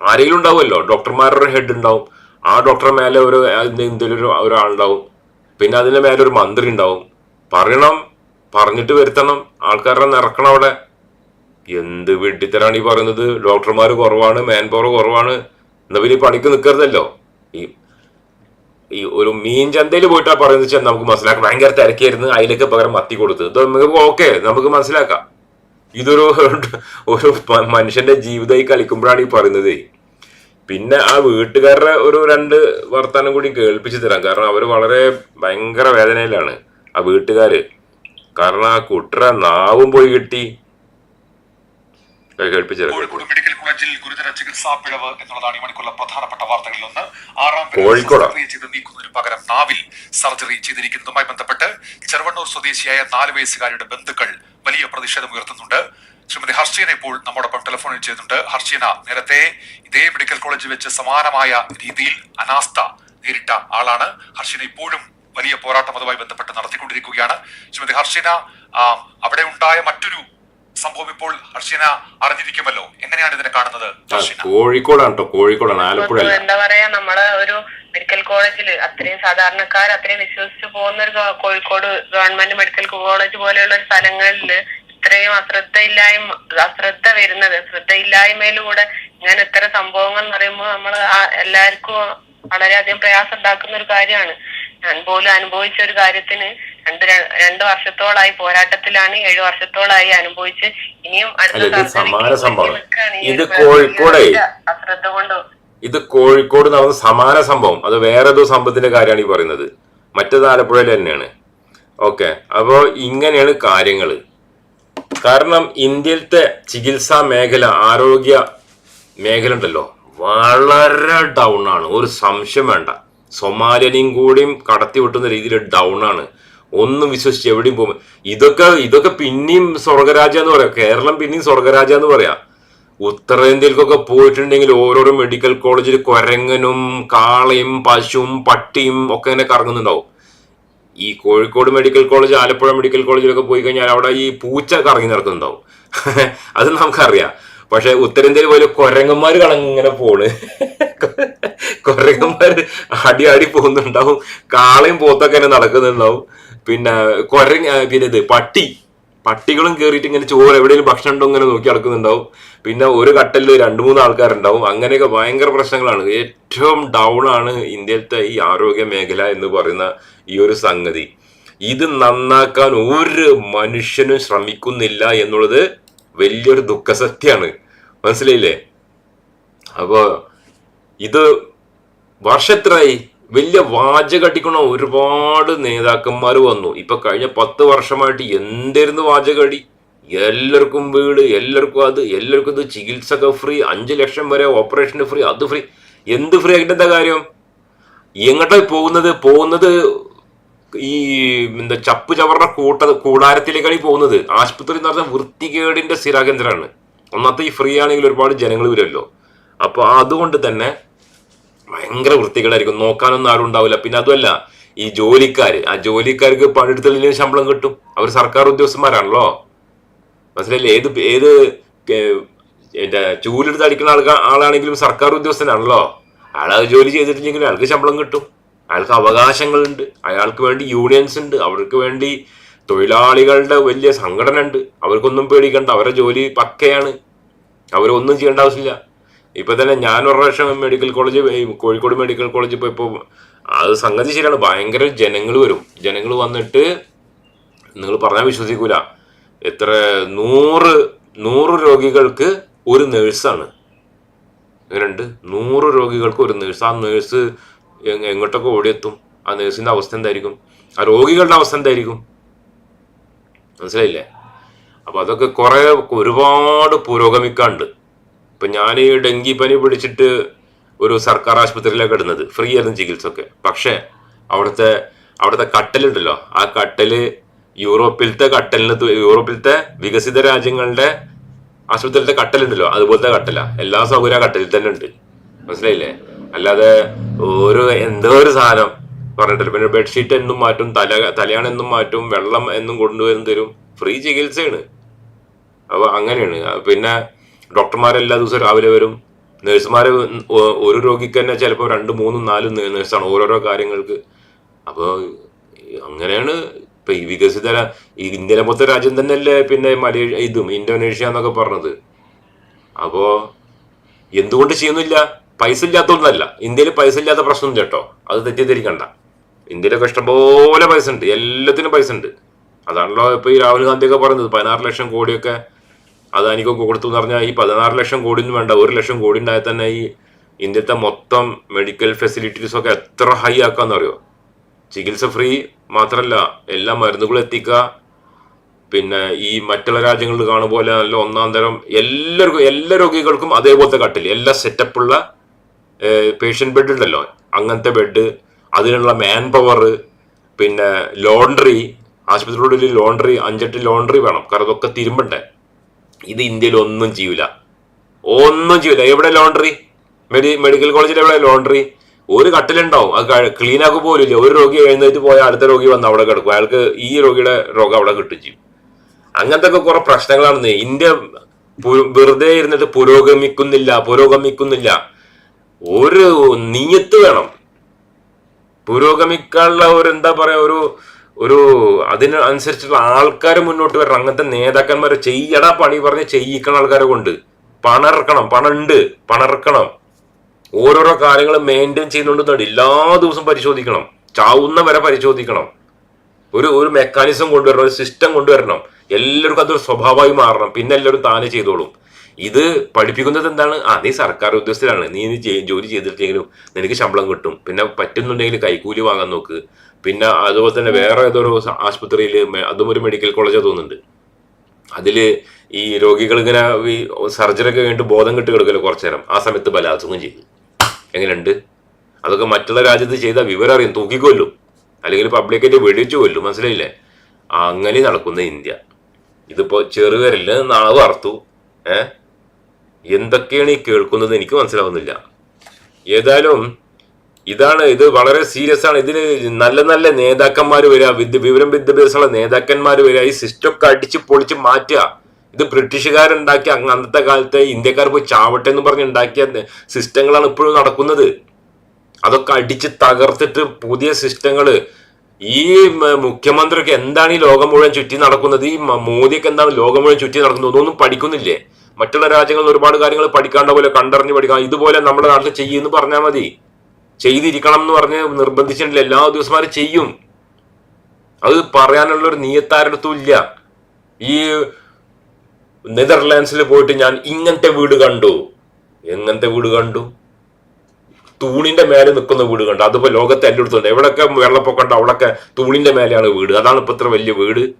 ആരെങ്കിലും ഉണ്ടാവുമല്ലോ? ഡോക്ടർമാരുടെ ഹെഡ് ഉണ്ടാവും. ആ ഡോക്ടറെ മേലെ ഒരു എന്തെങ്കിലും ഒരു ഒരാളുണ്ടാവും. പിന്നെ അതിന്റെ മേലെ ഒരു മന്ത്രി ഉണ്ടാവും. പറയണം. പറഞ്ഞിട്ട് വരുത്തണം. ആൾക്കാരെ നിറക്കണം അവിടെ. എന്ത് വെട്ടിത്തരാണ് ഈ പറയുന്നത്? ഡോക്ടർമാർ കുറവാണ് മാൻ പവർ കുറവാണ്. എന്നാൽ പിന്നെ ഈ പണിക്ക് നിൽക്കരുതല്ലോ ഈ ഈ ഒരു മീൻ ചന്തയിൽ പോയിട്ടാ പറയുന്നത് വെച്ചാൽ നമുക്ക് മനസ്സിലാക്കാം ഭയങ്കര തിരക്കായിരുന്നു. അതിലേക്ക് പകരം മത്തി കൊടുത്തു ഇത് നമുക്ക് ഓക്കെ നമുക്ക് മനസ്സിലാക്കാം. ഇതൊരു ഒരു മനുഷ്യന്റെ ജീവിതമായി കളിക്കുമ്പോഴാണ് ഈ പറയുന്നത്. പിന്നെ ആ വീട്ടുകാരുടെ ഒരു രണ്ട് വർത്തമാനം കൂടി കേൾപ്പിച്ചു തരാം. കാരണം അവർ വളരെ ഭയങ്കര വേദനയിലാണ് ആ വീട്ടുകാര്. കാരണം ആ കുട്ടറ നാവും പോയി കിട്ടി. കേൾപ്പിച്ചു തരാം. കോളേജിൽ ഗുരുതര ചികിത്സാ പിഴവ് എന്നുള്ളതാണ് ഈ മണിക്കുള്ള പ്രധാനപ്പെട്ട വാർത്തകളിൽ ഒന്ന്. ആറാം? സർജറി ചെയ്ത് നീക്കുന്നതിന് പകരം നാവിൽ സർജറി ചെയ്തിരിക്കുന്നതുമായി ബന്ധപ്പെട്ട് ചെറുവണ്ണൂർ സ്വദേശിയായ നാല് വയസ്സുകാരിയുടെ ബന്ധുക്കൾ വലിയ പ്രതിഷേധം ഉയർത്തുന്നുണ്ട്. ശ്രീമതി ഹർഷീന ഇപ്പോൾ നമ്മോടൊപ്പം ടെലിഫോണിൽ ചെയ്തിട്ടുണ്ട് ഹർഷീന നേരത്തെ ഇതേ മെഡിക്കൽ കോളേജിൽ വെച്ച് സമാനമായ രീതിയിൽ അനാസ്ഥ നേരിട്ട ആളാണ്. ഹർഷീന ഇപ്പോഴും വലിയ പോരാട്ടം അതുമായി ബന്ധപ്പെട്ട് നടത്തിക്കൊണ്ടിരിക്കുകയാണ്. ശ്രീമതി ഹർഷീന അവിടെ ഉണ്ടായ മറ്റൊരു സംഭവം ഇപ്പോൾ ഹർഷിന അറിഞ്ഞിരിക്കുമല്ലോ. എങ്ങനെയാണ് ഇതിനെ കാണുന്നത് കോഴിക്കോടാണ് കേട്ടോ കോഴിക്കോടാണ് ആലപ്പുഴ അല്ല? എന്താ പറയാ നമ്മൾ ഒരു മെഡിക്കൽ കോളേജിൽ അത്രയും സാധാരണക്കാർ അത്രയും വിശ്വസിച്ച് പോകുന്ന ഒരു കോഴിക്കോട് ഗവൺമെന്റ് മെഡിക്കൽ കോളേജ് പോലെയുള്ള ഒരു സ്ഥലങ്ങളിൽ ഇത്രയും അശ്രദ്ധയില്ലായ്മ അശ്രദ്ധ വരുന്നത് ശ്രദ്ധയില്ലായ്മയിലൂടെ ഇങ്ങനെ ഇത്തരം സംഭവങ്ങൾ എന്ന് പറയുമ്പോൾ നമ്മൾ എല്ലാവർക്കും വളരെയധികം പ്രയാസം ഉണ്ടാക്കുന്ന ഒരു കാര്യമാണ്. ഞാൻ പോലും അനുഭവിച്ച ഒരു കാര്യത്തിന് രണ്ട് രണ്ടു വർഷത്തോളായി പോരാട്ടത്തിലാണ് ഏഴു വർഷത്തോളായി അനുഭവിച്ച് ഇനിയും അടുത്ത സമാന സംഭവം. ഇത് ഒരു അശ്രദ്ധ കൊണ്ട്? ഇത് കോഴിക്കോട് നടന്ന സമാന സംഭവം. അത് വേറെ ഏതോ സംഭവത്തിന്റെ കാര്യമാണ് ഈ പറയുന്നത്. മറ്റേത് ആലപ്പുഴയിൽ തന്നെയാണ്. ഓക്കെ. അപ്പോൾ ഇങ്ങനെയാണ് കാര്യങ്ങൾ കാരണം ഇന്ത്യയിലത്തെ ചികിത്സാ മേഖല ആരോഗ്യ മേഖല ഉണ്ടല്ലോ. വളരെ ഡൗൺ ആണ്. ഒരു സംശയം വേണ്ട. സൊമാലിയനെയും കൂടിയും കടത്തി വിട്ടുന്ന രീതിയിൽ ഡൗൺ ആണ്. ഒന്നും വിശ്വസിച്ച് എവിടെയും പോകും ഇതൊക്കെ ഇതൊക്കെ പിന്നെയും സ്വർഗരാജ എന്ന് പറയാം. കേരളം പിന്നെയും സ്വർഗരാജ എന്ന് പറയാം. ഉത്തരേന്ത്യയിലേക്കൊക്കെ പോയിട്ടുണ്ടെങ്കിൽ ഓരോരോ മെഡിക്കൽ കോളേജിൽ കുരങ്ങനും കാളയും പശുവും പട്ടിയും ഒക്കെ ഇങ്ങനെ കറങ്ങുന്നുണ്ടാവും. ഈ Kozhikode medical college Alappuzha medical കോളേജിലൊക്കെ പോയി കഴിഞ്ഞാൽ അവിടെ ഈ പൂച്ച കറങ്ങി നടക്കുന്നുണ്ടാവും. അത് നമുക്കറിയാം. പക്ഷെ ഉത്തരേന്ത്യയിൽ പോലും കൊരങ്ങന്മാര് കളങ്ങനെ പോണ്. കൊരങ്ങന്മാര് അടി അടി പോകുന്നുണ്ടാവും. കാളയും പോത്തൊക്കെ നടക്കുന്നുണ്ടാവും. പിന്നെ കൊരങ്ങ പിന്നെ ഇത് പട്ടി. പട്ടികളും കയറിയിട്ട് ഇങ്ങനെ ചോറ് എവിടെയെങ്കിലും ഭക്ഷണം ഉണ്ടോ ഇങ്ങനെ നോക്കി നടക്കുന്നുണ്ടാവും. പിന്നെ ഒരു കട്ടലിൽ രണ്ട് മൂന്ന് ആൾക്കാരുണ്ടാവും. അങ്ങനെയൊക്കെ ഭയങ്കര പ്രശ്നങ്ങളാണ്. ഏറ്റവും ഡൗൺ ആണ് ഇന്ത്യയിലത്തെ ഈ ആരോഗ്യ മേഖല എന്ന് പറയുന്ന ഈ ഒരു സംഗതി. ഇത് നന്നാക്കാൻ ഒരു മനുഷ്യനും ശ്രമിക്കുന്നില്ല എന്നുള്ളത് വലിയൊരു ദുഃഖസത്യമാണ് മനസ്സിലായില്ലേ? അപ്പോ ഇത് വർഷത്രായി വലിയ വാചകടിക്കണ ഒരുപാട് നേതാക്കന്മാർ വന്നു. ഇപ്പൊ കഴിഞ്ഞ പത്ത് വർഷമായിട്ട് എന്തായിരുന്നു വാചകടി എല്ലാവർക്കും വീട് എല്ലാവർക്കും അത് എല്ലാവർക്കും ഇത് ചികിത്സക ഫ്രീ. അഞ്ച് ലക്ഷം വരെ ഓപ്പറേഷൻ ഫ്രീ അത് ഫ്രീ. എന്ത് ഫ്രീ ആയിട്ട് എന്താ കാര്യം? എങ്ങോട്ടാ പോകുന്നത്? പോകുന്നത് ഈ എന്താ ചപ്പ് ചവറ കൂട്ട കൂടാരത്തിലേക്കാണ് പോകുന്നത്. ആശുപത്രി പറഞ്ഞാൽ വൃത്തികേടിന്റെ സ്ഥിരാകേന്ദ്രമാണ്. ഒന്നാമത്തെ ഈ ഫ്രീ ആണെങ്കിൽ ഒരുപാട് ജനങ്ങൾ വരുമല്ലോ. അപ്പൊ അതുകൊണ്ട് തന്നെ ഭയങ്കര വൃത്തികേടായിരിക്കും. നോക്കാനൊന്നും ആരും ഉണ്ടാവില്ല. പിന്നെ അതുമല്ല ഈ ജോലിക്കാർ ആ ജോലിക്കാർക്ക് പണിയെടുത്തതിന് ശമ്പളം കിട്ടും. അവർ സർക്കാർ ഉദ്യോഗസ്ഥന്മാരാണല്ലോ. മനസ്സിലായില്ലേ? ഏത് ഏത് എന്റെ ചൂലെടുത്ത് അടിക്കുന്ന ആൾക്കാ ആളാണെങ്കിലും സർക്കാർ ഉദ്യോഗസ്ഥനാണല്ലോ. ആളത് ജോലി ചെയ്തിട്ടില്ലെങ്കിൽ ആൾക്ക് ശമ്പളം കിട്ടും. അയാൾക്ക് അവകാശങ്ങളുണ്ട്. അയാൾക്ക് വേണ്ടി യൂണിയൻസ് ഉണ്ട്. അവർക്ക് വേണ്ടി തൊഴിലാളികളുടെ വലിയ സംഘടന ഉണ്ട് അവർക്കൊന്നും പേടിക്കണ്ട. അവരുടെ ജോലി പക്കയാണ്. അവരൊന്നും ചെയ്യേണ്ട ആവശ്യമില്ല. ഇപ്പൊ തന്നെ ഞാൻ ഒരു പ്രാവശ്യം medical college Kozhikode medical college പോയപ്പോ അത് സംഗതി ശരിയാണ്. ഭയങ്കര ജനങ്ങൾ വരും. ജനങ്ങൾ വന്നിട്ട് നിങ്ങൾ പറഞ്ഞാൽ വിശ്വസിക്കൂല. എത്ര നൂറ് നൂറ് രോഗികൾക്ക് ഒരു നേഴ്സാണ് രണ്ട് നൂറ് രോഗികൾക്ക് ഒരു നേഴ്സ് ആ നേഴ്സ് എങ്ങോട്ടൊക്കെ ഓടിയെത്തും? ആ നേഴ്സിന്റെ അവസ്ഥ എന്തായിരിക്കും? ആ രോഗികളുടെ അവസ്ഥ എന്തായിരിക്കും? മനസ്സിലായില്ലേ? അപ്പൊ അതൊക്കെ കുറെ ഒരുപാട് പുരോഗമിക്കാണ്ട്. ഇപ്പൊ ഞാൻ ഈ ഡെങ്കി പനി പിടിച്ചിട്ട് ഒരു സർക്കാർ ആശുപത്രിയിലേക്ക് ഇടുന്നത്. ഫ്രീ ആയിരുന്നു ചികിത്സ ഒക്കെ പക്ഷേ അവിടുത്തെ അവിടുത്തെ കട്ടലുണ്ടല്ലോ. ആ കട്ടൽ യൂറോപ്പിലത്തെ കട്ടലിന് യൂറോപ്പിലത്തെ വികസിത രാജ്യങ്ങളുടെ ആശുപത്രിയിലത്തെ കട്ടലുണ്ടല്ലോ. അതുപോലത്തെ കട്ടല. എല്ലാ സൗകര്യം ആ കട്ടലിൽ തന്നെ ഉണ്ട്. മനസ്സിലായില്ലേ? അല്ലാതെ ഒരു എന്തോ ഒരു സാധനം പറഞ്ഞിട്ടില്ല. പിന്നെ ബെഡ്ഷീറ്റ് എന്നും മാറ്റും തല തലയാണെന്നും മാറ്റും വെള്ളം എന്നും കൊണ്ടുവരും തരും. ഫ്രീ ചികിത്സയാണ്. അപ്പൊ അങ്ങനെയാണ്. പിന്നെ ഡോക്ടർമാർ എല്ലാ ദിവസവും രാവിലെ വരും. നേഴ്സുമാർ ഒരു രോഗിക്ക് തന്നെ ചിലപ്പോൾ രണ്ട് മൂന്നും നാലും നേഴ്സാണ് ഓരോരോ കാര്യങ്ങൾക്ക്. അപ്പോൾ അങ്ങനെയാണ്. ഇപ്പൊ ഈ വികസിത ഇന്ത്യയിലെ മൊത്തം രാജ്യം തന്നെയല്ലേ പിന്നെ മലേഷ്യ ഇതും ഇന്തോനേഷ്യ എന്നൊക്കെ പറഞ്ഞത്. അപ്പോ എന്തുകൊണ്ട് ചെയ്യുന്നില്ല? പൈസ ഇല്ലാത്തൊന്നല്ല ഇന്ത്യയിൽ പൈസ ഇല്ലാത്ത പ്രശ്നമൊന്നും കേട്ടോ. അത് തെറ്റിദ്ധരിക്കണ്ട. ഇന്ത്യയിലൊക്കെ ഇഷ്ടംപോലെ പൈസ ഉണ്ട്. എല്ലാത്തിനും പൈസ ഉണ്ട്. അതാണല്ലോ ഇപ്പൊ ഈ രാഹുൽ ഗാന്ധിയൊക്കെ പറയുന്നത്. പതിനാറ് ലക്ഷം കോടിയൊക്കെ അദാനിക്കൊക്കെ കൊടുത്തു എന്ന് പറഞ്ഞാൽ ഈ പതിനാറ് ലക്ഷം കോടി ഒന്നും വേണ്ട. ഒരു ലക്ഷം കോടി ഉണ്ടായാൽ തന്നെ ഈ ഇന്ത്യത്തെ മൊത്തം മെഡിക്കൽ ഫെസിലിറ്റീസ് ഒക്കെ എത്ര ഹൈ ആക്കാന്ന് അറിയോ? ചികിത്സ ഫ്രീ മാത്രമല്ല എല്ലാ മരുന്നുകളും എത്തിക്കുക. പിന്നെ ഈ മറ്റുള്ള രാജ്യങ്ങളിൽ കാണുമ്പോലെ നല്ല ഒന്നാം തരം എല്ലാവർക്കും എല്ലാ രോഗികൾക്കും അതേപോലത്തെ കട്ടിൽ എല്ലാ സെറ്റപ്പുള്ള പേഷ്യന്റ് ബെഡ് ഉണ്ടല്ലോ. അങ്ങനത്തെ ബെഡ് അതിനുള്ള മാൻ പവർ പിന്നെ ലോണ്ടറി ആശുപത്രിയുടെ ലോണ്ടറി അഞ്ചെട്ട് ലോണ്ടറി വേണം. കാരണം അതൊക്കെ തിരുമ്പണ്ടേ. ഇത് ഇന്ത്യയിൽ ഒന്നും ചെയ്യൂല. ഒന്നും ചെയ്യൂല. എവിടെ ലോണ്ടറി മെഡി മെഡിക്കൽ കോളേജിൽ എവിടെ ലോണ്ടറി ഒരു കട്ടിലുണ്ടാവും. അത് ക്ലീൻ ആക്കുക പോലില്ല ഒരു രോഗി എഴുന്നേറ്റ് പോയാൽ അടുത്ത രോഗി വന്ന് അവിടെ കിടക്കും. അയാൾക്ക് ഈ രോഗിയുടെ രോഗം അവിടെ കിട്ടും ചെയ്യും. അങ്ങനത്തെ ഒക്കെ കുറെ പ്രശ്നങ്ങളാണ് ഇന്ത്യ വെറുതെ ഇരുന്നിട്ട് പുരോഗമിക്കുന്നില്ല പുരോഗമിക്കുന്നില്ല. ഒരു നീയത്ത് വേണം. പുരോഗമിക്കാനുള്ള ഒരു എന്താ പറയാ ഒരു ഒരു അതിന് അനുസരിച്ചുള്ള ആൾക്കാർ മുന്നോട്ട് വരണം. അങ്ങനത്തെ നേതാക്കന്മാർ ചെയ്യടാ പണി പറഞ്ഞ് ചെയ്യിക്കണ ആൾക്കാരെ കൊണ്ട്. പണർക്കണം ഇറക്കണം പണർക്കണം. ഓരോരോ കാര്യങ്ങൾ മെയിന്റെയിൻ ചെയ്യുന്നുണ്ടെന്നുണ്ട് എല്ലാ ദിവസവും പരിശോധിക്കണം. ചാവുന്ന വരെ പരിശോധിക്കണം. ഒരു ഒരു മെക്കാനിസം കൊണ്ടുവരണം ഒരു സിസ്റ്റം കൊണ്ടുവരണം. എല്ലാവർക്കും അതൊരു സ്വഭാവമായി മാറണം. പിന്നെ എല്ലാവരും താനെ ചെയ്തോളും. ഇത് പഠിപ്പിക്കുന്നത് എന്താണ്? ആ നീ സർക്കാർ ഉദ്യോഗസ്ഥരാണ്. നീ ഇനി ജോലി ചെയ്തിട്ടെങ്കിലും നിനക്ക് ശമ്പളം കിട്ടും. പിന്നെ പറ്റുന്നുണ്ടെങ്കിൽ കൈക്കൂലി വാങ്ങാൻ നോക്ക്. പിന്നെ അതുപോലെ തന്നെ വേറെ ഏതൊരു ആശുപത്രിയിൽ അതും ഒരു മെഡിക്കൽ കോളേജ് തോന്നുന്നുണ്ട്. അതിൽ ഈ രോഗികൾ ഇങ്ങനെ ഈ സർജറി ഒക്കെ കഴിഞ്ഞിട്ട് ബോധം കെട്ട് കിടക്കല്ലോ കുറച്ചു നേരം. ആ സമയത്ത് ബലാത്സംഗം ചെയ്തു എങ്ങനെയുണ്ട്? അതൊക്കെ മറ്റുള്ള രാജ്യത്ത് ചെയ്താൽ വിവരം അറിയും. തൂക്കിക്കൊല്ലും. അല്ലെങ്കിൽ പബ്ലിക്കായിട്ട് വെടിവെച്ച് കൊല്ലും. മനസ്സിലായില്ലേ? അങ്ങനെ നടക്കുന്ന ഇന്ത്യ. ഇതിപ്പോൾ ചെറുകരൽ നാളെ വറുത്തു ഏ? എന്തൊക്കെയാണ് ഈ കേൾക്കുന്നത് എനിക്ക് മനസ്സിലാവുന്നില്ല. ഏതായാലും ഇതാണ് ഇത് വളരെ സീരിയസ് ആണ്. ഇതിന് നല്ല നല്ല നേതാക്കന്മാർ വരിക വിദ്യ വിവരം വിദ്യാഭ്യാസമുള്ള നേതാക്കന്മാർ വരിക ഈ സിസ്റ്റം ഒക്കെ അടിച്ച് പൊളിച്ച് മാറ്റുക. ഇത് ബ്രിട്ടീഷുകാരുണ്ടാക്കിയ അന്നത്തെ കാലത്തെ ഇന്ത്യക്കാർ പോയി ചാവട്ടെ എന്ന് പറഞ്ഞ് ഉണ്ടാക്കിയ സിസ്റ്റങ്ങളാണ് ഇപ്പോഴും നടക്കുന്നത്. അതൊക്കെ അടിച്ച് തകർത്തിട്ട് പുതിയ സിസ്റ്റങ്ങൾ ഈ മുഖ്യമന്ത്രിക്ക് എന്താണ് ഈ ലോകം മുഴുവൻ ചുറ്റി നടക്കുന്നത്? ഈ മോദിയൊക്കെ എന്താണ് ലോകം മുഴുവൻ ചുറ്റി നടക്കുന്നത്? ഒന്നും പഠിക്കുന്നില്ലേ? മറ്റുള്ള രാജ്യങ്ങളിൽ ഒരുപാട് കാര്യങ്ങൾ പഠിക്കാണ്ട പോലെ കണ്ടറിഞ്ഞ് പഠിക്കാം. ഇതുപോലെ നമ്മുടെ നാട്ടിൽ ചെയ്യുമെന്ന് പറഞ്ഞാൽ മതി. ചെയ്തിരിക്കണം എന്ന് പറഞ്ഞ് നിർബന്ധിച്ചിട്ടില്ല. എല്ലാ ദിവസമാരും ചെയ്യും. അത് പറയാനുള്ള ഒരു നീയത്താരടുത്തും ഇല്ല. ഈ നെതർലാൻഡ്സിൽ പോയിട്ട് ഞാൻ ഇങ്ങനത്തെ വീട് കണ്ടു. എങ്ങനത്തെ വീട് കണ്ടു? തൂണിന്റെ മേലെ നിൽക്കുന്ന വീട് കണ്ടു. അതിപ്പോ ലോകത്തെ എല്ലായിടത്തുണ്ട് എവിടെയൊക്കെ വെള്ളപ്പൊക്കം ഉണ്ടോ അവിടെയൊക്കെ തൂണിന്റെ മേലെയാണ് വീട്. അതാണ് ഇപ്പൊ ഇത്ര വലിയ വീട്.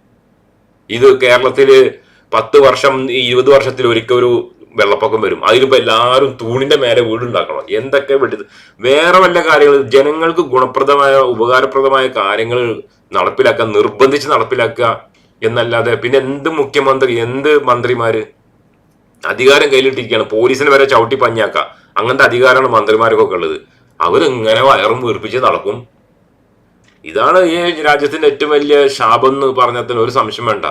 ഇത് കേരളത്തിൽ പത്ത് വർഷം ഇരുപത് വർഷത്തിൽ ഒരിക്കൽ ഒരു വെള്ളപ്പൊക്കം വരും. അതിലിപ്പോ എല്ലാവരും തൂണിന്റെ മേലെ വീടുണ്ടാക്കണം. എന്തൊക്കെ വെട്ടി വേറെ വല്ല കാര്യങ്ങൾ ജനങ്ങൾക്ക് ഗുണപ്രദമായ ഉപകാരപ്രദമായ കാര്യങ്ങൾ നടപ്പിലാക്കുക നിർബന്ധിച്ച് നടപ്പിലാക്കുക എന്നല്ലാതെ പിന്നെ എന്ത് മുഖ്യമന്ത്രി എന്ത് മന്ത്രിമാര് അധികാരം കയ്യിലിട്ടിരിക്കുകയാണ്. പോലീസിനെ വരെ ചവിട്ടി പഞ്ഞാക്ക. അങ്ങനത്തെ അധികാരമാണ് മന്ത്രിമാർക്കൊക്കെ ഉള്ളത്. അവരിങ്ങനെ വയറും വീർപ്പിച്ച് നടക്കും. ഇതാണ് ഈ രാജ്യത്തിന്റെ ഏറ്റവും വലിയ ശാപം എന്ന് പറഞ്ഞതിന് ഒരു സംശയം വേണ്ട.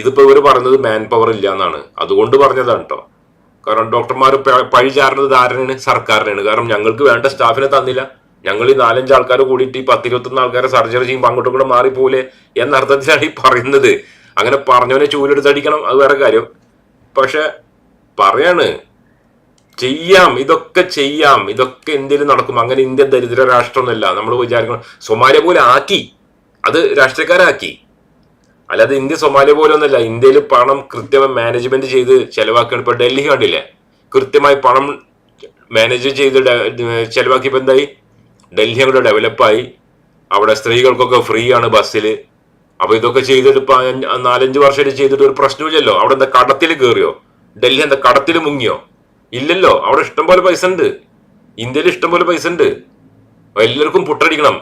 ഇതിപ്പോ ഇവർ പറഞ്ഞത് മാൻ പവർ ഇല്ല എന്നാണ് അതുകൊണ്ട് പറഞ്ഞതാണ് കേട്ടോ കാരണം ഡോക്ടർമാർ പഴിചാരണത് ആരനാണ്? സർക്കാരിനാണ്. കാരണം ഞങ്ങൾക്ക് വേണ്ട സ്റ്റാഫിനെ തന്നില്ല. ഞങ്ങൾ ഈ നാലഞ്ച് ആൾക്കാർ കൂടിയിട്ട് ഈ പത്തിരുപത്തൊന്ന് ആൾക്കാരെ സർജറി ചെയ്യുമ്പോൾ അങ്ങോട്ടും കൂടെ മാറിപ്പോലെ എന്ന അർത്ഥത്തിലാണ് ഈ പറയുന്നത്. അങ്ങനെ പറഞ്ഞവനെ ചൂലെടുത്തടിക്കണം അത് വേറെ കാര്യം. പക്ഷെ പറയാണ് ചെയ്യാം ഇതൊക്കെ ചെയ്യാം ഇതൊക്കെ ഇന്ത്യയിൽ നടക്കും. അങ്ങനെ ഇന്ത്യ ദരിദ്ര രാഷ്ട്രമൊന്നുമല്ല. നമ്മൾ വിചാരിക്കണം സൊമാലിയ പോലെ ആക്കി. അത് രാഷ്ട്രീയക്കാരാക്കി. അല്ലാതെ ഇന്ത്യ സൊമാലിയ പോലെ ഒന്നല്ല. ഇന്ത്യയിൽ പണം കൃത്യമായി മാനേജ്മെന്റ് ചെയ്ത് ചെലവാക്കുകയാണ്. ഇപ്പൊ ഡൽഹി കണ്ടില്ലേ? കൃത്യമായി പണം മാനേജ് ചെയ്ത് ചെലവാക്കിയപ്പോ എന്തായി? ഡൽഹി അങ്ങോട്ട് ഡെവലപ്പായി അവിടെ സ്ത്രീകൾക്കൊക്കെ ഫ്രീ ആണ് ബസ്സിൽ അപ്പൊ ഇതൊക്കെ ചെയ്തിട്ട് ഇപ്പൊ നാലഞ്ച് വർഷമായിട്ട് ചെയ്തിട്ട് ഒരു പ്രശ്നമില്ലല്ലോ അവിടെ എന്താ കടത്തിൽ കയറിയോ ഡൽഹി എന്താ കടത്തിൽ മുങ്ങിയോ? ഇല്ലല്ലോ. അവിടെ ഇഷ്ടംപോലെ പൈസ ഉണ്ട്. ഇന്ത്യയിൽ ഇഷ്ടംപോലെ പൈസ ഉണ്ട്. എല്ലാവർക്കും പുട്ടടിക്കണം.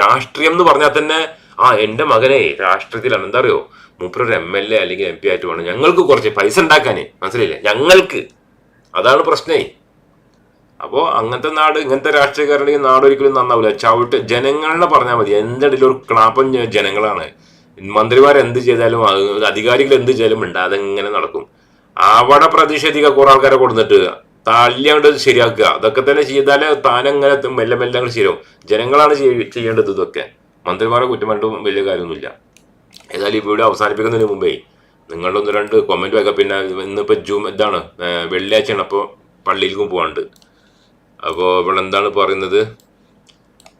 രാഷ്ട്രീയം എന്ന് പറഞ്ഞാൽ തന്നെ ആ എന്റെ മകനെ രാഷ്ട്രീയത്തിലാണ് എന്താ അറിയോ? മൂപ്പരൊരു എം എൽ എ അല്ലെങ്കിൽ എം പി ആയിട്ട് വേണം ഞങ്ങൾക്ക് കുറച്ച് പൈസ ഉണ്ടാക്കാനേ. മനസ്സിലായില്ലേ? ഞങ്ങൾക്ക്. അതാണ് പ്രശ്നേ. അപ്പോൾ അങ്ങനത്തെ നാട് ഇങ്ങനത്തെ രാഷ്ട്രീയക്കാരുണ്ടെങ്കിൽ നാട് ഒരിക്കലും നന്നാവില്ല ചവിട്ട് ജനങ്ങളെ പറഞ്ഞാൽ മതി. എന്തിടയിലും ഒരു ക്ലാപ്പൻ ജനങ്ങളാണ്. മന്ത്രിമാർ എന്ത് ചെയ്താലും അധികാരികൾ എന്ത് ചെയ്താലും ഉണ്ട് അതെങ്ങനെ നടക്കും. അവിടെ പ്രതിഷേധിക്കുക കുറെ ആൾക്കാരെ കൊടുത്തിട്ട് തള്ളിയാണ്ട് ശരിയാക്കുക. അതൊക്കെ തന്നെ ചെയ്താലേ താനങ്ങനെ മെല്ലെ മെല്ലെ ശരിയാവും. ജനങ്ങളാണ് ചെയ്യ- ചെയ്യേണ്ടത് ഇതൊക്കെ. മന്ത്രിമാരെ കുറ്റം പറഞ്ഞിട്ടും വലിയ കാര്യമൊന്നുമില്ല. ഏതായാലും ഈ വീഡിയോ അവസാനിപ്പിക്കുന്നതിന് മുമ്പേ നിങ്ങളുടെ ഒന്ന് രണ്ട് കമന്റ് വയ്ക്കാം പിന്നെ ഇന്നിപ്പോൾ ജൂം ഇതാണ് വെള്ളിയാഴ്ചയാണ് അപ്പോൾ പള്ളിയിലേക്കും പോകാണ്ട് അപ്പോൾ ഇവിടെ എന്താണ് പറയുന്നത്?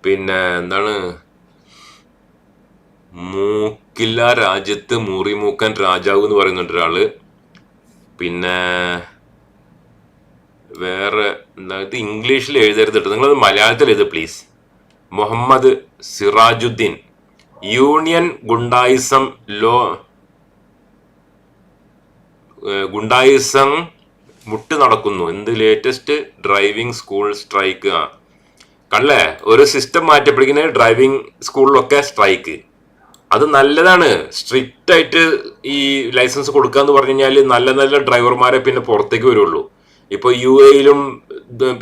പിന്നെ എന്താണ്? മൂക്കില്ല രാജ്യത്ത് മുറിമൂക്കൻ രാജാവ് എന്ന് പറയുന്നുണ്ട് ഒരാൾ. പിന്നെ വേറെ എന്താ ഇത് ഇംഗ്ലീഷിൽ എഴുതരുത് കേട്ടോ. നിങ്ങളത് മലയാളത്തിൽ എഴുതുക പ്ലീസ് മുഹമ്മദ് സിറാജുദ്ദീൻ. യൂണിയൻ ഗുണ്ടായിസം ലോ ഗുണ്ടായിസം മുട്ട് നടക്കുന്നു. എന്ത് ലേറ്റസ്റ്റ് ഡ്രൈവിംഗ് സ്കൂൾ സ്ട്രൈക്ക് ആ. കണ്ടല്ലേ ഒരു സിസ്റ്റം മാറ്റപ്പെടുന്ന ഡ്രൈവിംഗ് സ്കൂളിലൊക്കെ സ്ട്രൈക്ക് അത് നല്ലതാണ്. സ്ട്രിക്റ്റ് ആയിട്ട് ഈ ലൈസൻസ് കൊടുക്കുക എന്ന് പറഞ്ഞു കഴിഞ്ഞാൽ നല്ല നല്ല ഡ്രൈവർമാരെ പിന്നെ പുറത്തേക്ക് വരുള്ളൂ. ഇപ്പോൾ യു എയിലും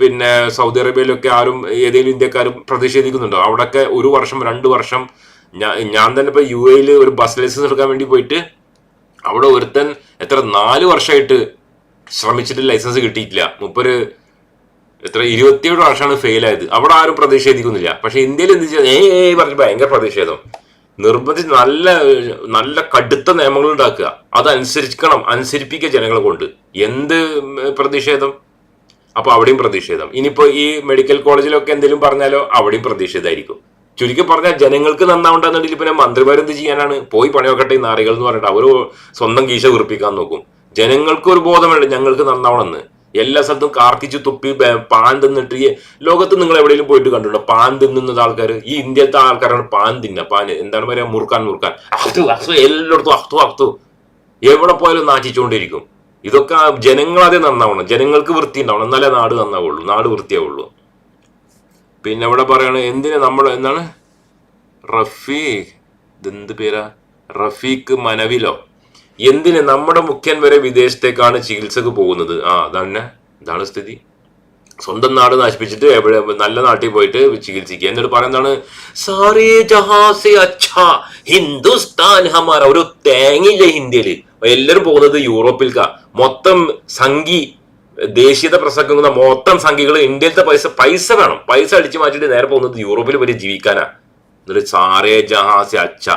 പിന്നെ സൗദി അറേബ്യയിലൊക്കെ ആരും ഏതെങ്കിലും ഇന്ത്യക്കാരും പ്രതിഷേധിക്കുന്നുണ്ടോ? അവിടെയൊക്കെ ഒരു വർഷം രണ്ട് വർഷം ഞാൻ തന്നെ ഇപ്പൊ യു എയിൽ ഒരു ബസ് ലൈസൻസ് എടുക്കാൻ വേണ്ടി പോയിട്ട് അവിടെ ഒരുത്തൻ എത്ര നാല് വർഷമായിട്ട് ശ്രമിച്ചിട്ട് ലൈസൻസ് കിട്ടിയിട്ടില്ല. മുപ്പൊരു എത്ര ഇരുപത്തിയേഴ് വർഷമാണ് ഫെയിൽ ആയത് അവിടെ ആരും പ്രതിഷേധിക്കുന്നില്ല. പക്ഷെ ഇന്ത്യയിൽ എന്ത് ചെയ്യാ? ഏ പറഞ്ഞ് ഭയങ്കര പ്രതിഷേധം. നിർബന്ധിച്ച് നല്ല നല്ല കടുത്ത നിയമങ്ങൾ ഉണ്ടാക്കുക അതനുസരിക്കണം അനുസരിപ്പിക്കുക ജനങ്ങളെ കൊണ്ട്. എന്ത് പ്രതിഷേധം? അപ്പൊ അവിടെയും പ്രതിഷേധം. ഇനിയിപ്പോ ഈ മെഡിക്കൽ കോളേജിലൊക്കെ എന്തെങ്കിലും പറഞ്ഞാലോ അവിടെയും പ്രതിഷേധമായിരിക്കും. ചുരുക്കി പറഞ്ഞാൽ ജനങ്ങൾക്ക് നന്നാവണ്ടെന്നുണ്ടെങ്കിൽ പിന്നെ മന്ത്രിമാരെന്ത് ചെയ്യാനാണ്? പോയി പണിയൊക്കട്ടെ ഈ നാറികൾ എന്ന് പറഞ്ഞിട്ട് അവർ സ്വന്തം കീശ കുറിപ്പിക്കാൻ നോക്കും. ജനങ്ങൾക്ക് ഒരു ബോധമുണ്ട് ഞങ്ങൾക്ക് നന്നാവണമെന്ന്. എല്ലാ സ്ഥലത്തും കാർക്കിച്ച് തുപ്പി പാൻ തിന്നിട്ട് ഈ ലോകത്ത് നിങ്ങൾ എവിടെയെങ്കിലും പോയിട്ട് കണ്ടിട്ടുണ്ടോ? പാൻ തിന്നുന്നത് ആൾക്കാർ ഈ ഇന്ത്യത്തെ ആൾക്കാരാണ് പാൻ തിന്ന പാൻ എന്താണ് പറയുക മുറുക്കാൻ മുറുക്കാൻ. അഹ്തു അഹ്തു എല്ലായിടത്തും അഹ്തു അഹ്തു എവിടെ പോയാലും നാറ്റിച്ചുകൊണ്ടിരിക്കും ഇതൊക്കെ ജനങ്ങളാദ്യം നന്നാവണം. ജനങ്ങൾക്ക് വൃത്തി ഉണ്ടാവണം. എന്നാലേ നാട് നന്നാവുള്ളൂ. നാട് വൃത്തിയാവുള്ളൂ. പിന്നെ ഇവിടെ പറയണ എന്തിന് നമ്മൾ എന്താണ്? റഫീഖ് ഇതെന്ത് പേരാ? റഫീഖ് മനവിലോ. എന്തിന് നമ്മുടെ മുഖ്യൻ വരെ വിദേശത്തേക്കാണ് ചികിത്സക്ക് പോകുന്നത്? ആ അതന്നെ. ഇതാണ് സ്ഥിതി. സ്വന്തം നാട് നശിപ്പിച്ചിട്ട് എവിടെ നല്ല നാട്ടിൽ പോയിട്ട് ചികിത്സിക്കുക. എന്നിട്ട് പറയുന്നതാണ് സാറേ ജഹാസെ അച്ഛാ ഹിന്ദുസ്ഥാൻ ഹമാര ഒരു തേങ്ങയില്ല ഇന്ത്യയിൽ എല്ലാവരും പോകുന്നത് യൂറോപ്പിൽക്കാ. മൊത്തം സംഘി ദേശീയത പ്രസംഗിക്കുന്ന മൊത്തം സംഘികൾ ഇന്ത്യയിലത്തെ പൈസ പൈസ വേണം. പൈസ അടിച്ചു മാറ്റിയിട്ട് നേരെ പോകുന്നത് യൂറോപ്പിൽ വരെ ജീവിക്കാനാ. എന്നിട്ട് സാറേ ജഹാസെ അച്ഛ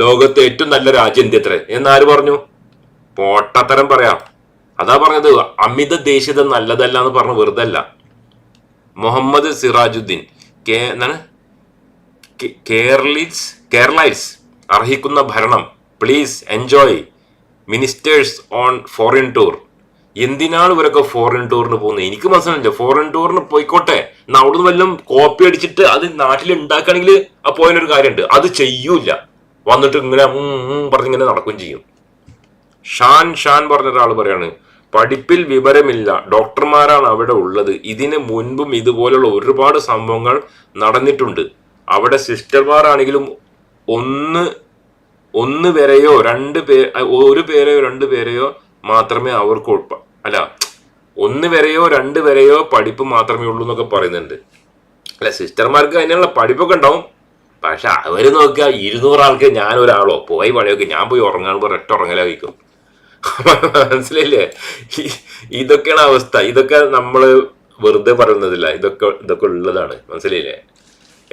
ലോകത്തെ ഏറ്റവും നല്ല രാജ്യം ഇന്ത്യ അത്ര എന്നാര് പറഞ്ഞു? പോട്ടത്തരം പറയാം. അതാ പറഞ്ഞത് അമിത ദേശീയത നല്ലതല്ല എന്ന് പറഞ്ഞു വെറുതെ അല്ല മുഹമ്മദ് സിറാജുദ്ദീൻ. എന്താണ്? കേരളീസ് കേരളൈറ്റ്സ് അർഹിക്കുന്ന ഭരണം. Please enjoy ministers on foreign tour എന്തിനാണ് ഇവരൊക്കെ ഫോറിൻ ടൂറിന് പോകുന്നത്? എനിക്ക് മനസ്സിലായില്ല. ഫോറിൻ ടൂറിന് പോയിക്കോട്ടെ. എന്നാൽ അവിടുന്ന് വല്ലതും കോപ്പി അടിച്ചിട്ട് അത് നാട്ടിൽ ഉണ്ടാക്കുകയാണെങ്കിൽ ആ പോയതിനൊരു കാര്യമുണ്ട്. അത് ചെയ്യൂല വന്നിട്ട് ഇങ്ങനെ പറഞ്ഞിങ്ങനെ നടക്കുകയും ചെയ്യും. ഷാൻ ഷാൻ പറഞ്ഞ ഒരാൾ പറയാണ് പഠിപ്പിൽ വിവരമില്ല. ഡോക്ടർമാരാണ് അവിടെ ഉള്ളത്. ഇതിന് മുൻപും ഇതുപോലുള്ള ഒരുപാട് സംഭവങ്ങൾ നടന്നിട്ടുണ്ട്. അവിടെ സിസ്റ്റർമാരാണെങ്കിലും ഒന്ന് ഒന്ന് പേരെയോ രണ്ട് പേ ഒരു പേരെയോ രണ്ട് പേരെയോ മാത്രമേ അവർക്ക് അല്ല ഒന്ന് വരെയോ രണ്ട് വരെയോ പഠിപ്പ് മാത്രമേ ഉള്ളൂ എന്നൊക്കെ പറയുന്നുണ്ട്. അല്ല സിസ്റ്റർമാർക്ക് അതിനുള്ള പഠിപ്പൊക്കെ ഉണ്ടാവും. പക്ഷെ അവർ നോക്കുക ഇരുന്നൂറ് ആൾക്ക് ഞാൻ ഒരാളോ പോയി പണിയൊക്കെ ഞാൻ പോയി ഉറങ്ങാൻ ഒരൊറ്റ ഉറങ്ങലായിരിക്കും മനസ്സിലായില്ലേ? ഈ- ഇതൊക്കെയാണ് അവസ്ഥ. ഇതൊക്കെ നമ്മൾ വെറുതെ പറയുന്നതില്ല. ഇതൊക്കെ ഇതൊക്കെ ഉള്ളതാണ്. മനസ്സിലായില്ലേ?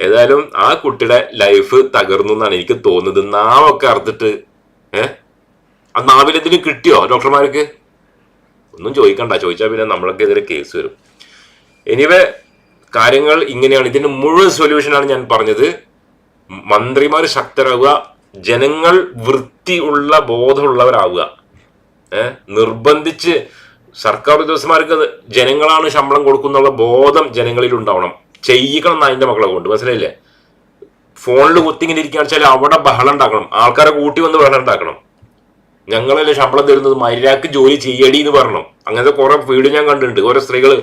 ഏതായാലും ആ കുട്ടിയുടെ ലൈഫ് തകർന്നു എന്നാണ് എനിക്ക് തോന്നുന്നത്. നാവൊക്കെ അറുത്തിട്ട് ഏഹ് ആ നാവിലെന്തിനും കിട്ടിയോ ഡോക്ടർമാർക്ക്? ഒന്നും ചോദിക്കണ്ട. ചോദിച്ചാൽ പിന്നെ നമ്മളൊക്കെതിരെ കേസ് വരും. എനിവേ കാര്യങ്ങൾ ഇങ്ങനെയാണ്. ഇതിന്റെ മുഴുവൻ സൊല്യൂഷനാണ് ഞാൻ പറഞ്ഞത്. മന്ത്രിമാർ ശക്തരാകുക ജനങ്ങൾ വൃത്തിയുള്ള ബോധമുള്ളവരാവുക. നിർബന്ധിച്ച് സർക്കാർ ഉദ്യോഗസ്ഥന്മാർക്ക് ജനങ്ങളാണ് ശമ്പളം കൊടുക്കുന്നുള്ള ബോധം ജനങ്ങളിൽ ഉണ്ടാവണം. ചെയ്യിക്കണം എന്നാ അതിന്റെ മക്കളെ കൊണ്ട്. മനസ്സിലായില്ലേ? ഫോണിൽ കുത്തിങ്ങനെ ഇരിക്കുകയാണെന്ന് വെച്ചാൽ അവിടെ ബഹളം ഉണ്ടാക്കണം. ആൾക്കാരെ കൂട്ടി വന്ന് ബഹളം ഉണ്ടാക്കണം. ഞങ്ങളല്ലേ ശമ്പളം തരുന്നത്? മര്യാദയ്ക്ക് ജോലി ചെയ്യടി എന്ന് പറയണം. അങ്ങനത്തെ കുറെ വീട് ഞാൻ കണ്ടിട്ടുണ്ട്. ഓരോ സ്ത്രീകൾ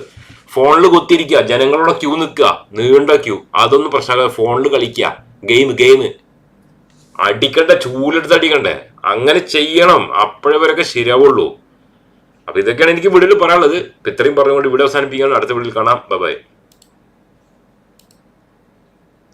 ഫോണിൽ കുത്തിയിരിക്കുക. ജനങ്ങളുടെ ക്യൂ നിൽക്കുക. നീണ്ട ക്യൂ. അതൊന്നും പ്രശ്നമല്ല. ഫോണിൽ കളിക്കുക. Game game. അടിക്കണ്ട ചൂലെടുത്ത് അടിക്കണ്ടേ? അങ്ങനെ ചെയ്യണം. അപ്പോഴേ വരൊക്കെ ശരിയാവുള്ളൂ. അപ്പൊ ഇതൊക്കെയാണ് എനിക്ക് വീഡിയോയിൽ പറയാനുള്ളത്. ഇത്രയും പറഞ്ഞുകൊണ്ട് വീട് അവസാനിപ്പിക്കുകയാണ്. അടുത്ത വീഡിയോയിൽ കാണാം. ബൈ